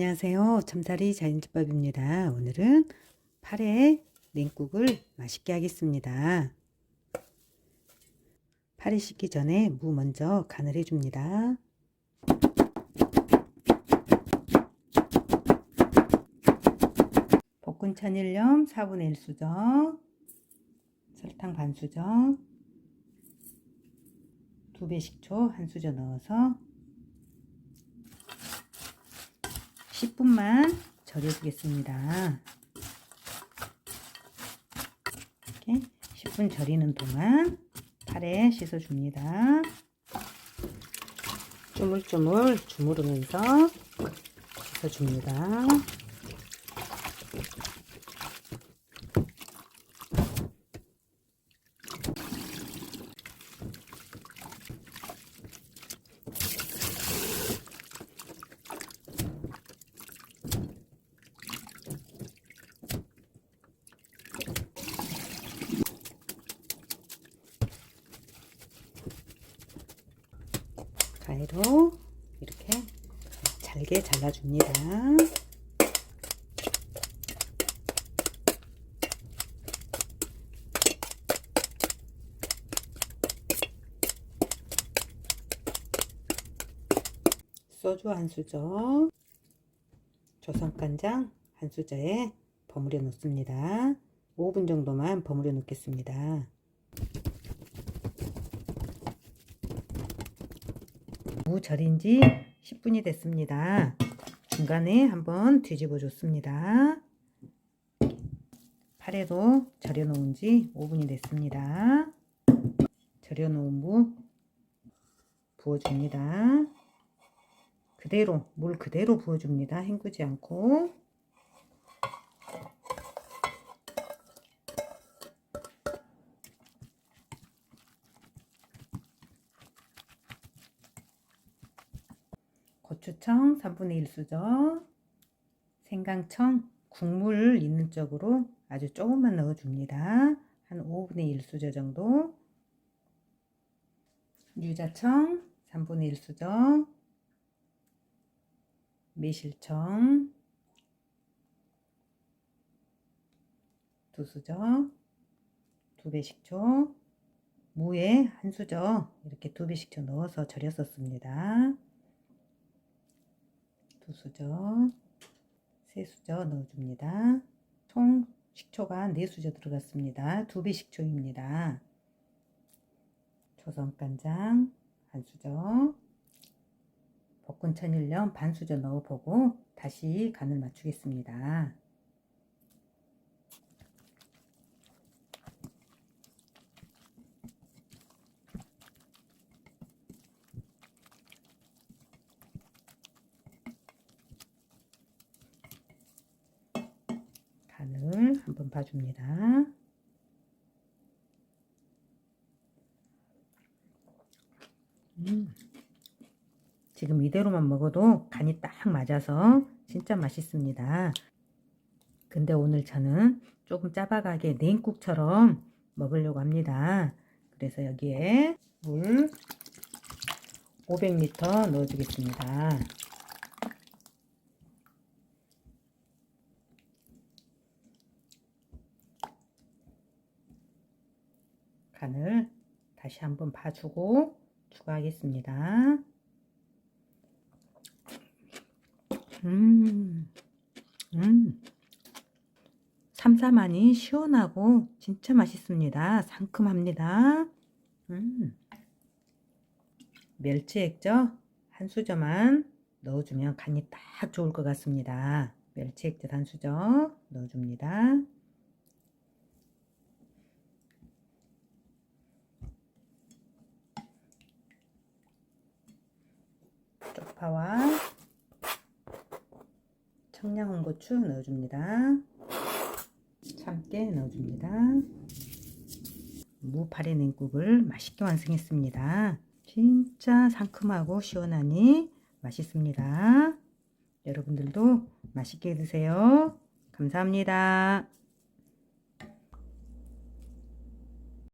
안녕하세요. 참다리 자연집밥입니다. 오늘은 파래 냉국을 맛있게 하겠습니다. 파래 씻기 전에 무 먼저 간을 해줍니다. 볶은 천일염 4분의 1 수저 설탕 반 수저 두배 식초 한 수저 넣어서 10분만 절여주겠습니다. 이렇게 10분 절이는 동안 파래 씻어줍니다. 쪼물쪼물 주무르면서 씻어줍니다. 가위로 이렇게 잘게 잘라줍니다. 소주 한 수저, 조선간장 한 수저에 버무려 놓습니다. 5분 정도만 버무려 놓겠습니다. 무 절인 지 10분이 됐습니다. 중간에 한번 뒤집어 줬습니다. 파래도 절여 놓은 지 5분이 됐습니다. 절여 놓은 무 부어줍니다. 그대로 물 그대로 부어줍니다. 헹구지 않고 고추청 3분의 1수저 생강청 국물 있는 쪽으로 아주 조금만 넣어줍니다. 한 5분의 1수저 정도. 유자청 3분의 1수저 매실청 두 수저. 두배 식초. 무에 한 수저. 이렇게 두배 식초 넣어서 절였었습니다. 두 수저, 세 수저 넣어줍니다. 총 식초가 네 수저 들어갔습니다. 두 배 식초입니다. 조선 간장 한 수저, 볶은 천일염 반 수저 넣어보고 다시 간을 맞추겠습니다. 간을 한번 봐줍니다. 음. 지금 이대로만 먹어도 간이 딱 맞아서 진짜 맛있습니다. 근데 오늘 저는 조금 짜박하게 냉국처럼 먹으려고 합니다. 그래서 여기에 물 500ml 넣어주겠습니다. 간을 다시 한번 봐주고 추가하겠습니다. 음, 음. 삼삼하니 시원하고 진짜 맛있습니다. 상큼합니다. 음. 멸치 액젓 한 수저만 넣어주면 간이 딱 좋을 것 같습니다. 멸치 액젓 한 수저 넣어줍니다. 쪽파와 청양 홍고추 넣어줍니다. 참깨 넣어줍니다. 무파리 냉국을 맛있게 완성했습니다. 진짜 상큼하고 시원하니 맛있습니다. 여러분들도 맛있게 드세요. 감사합니다.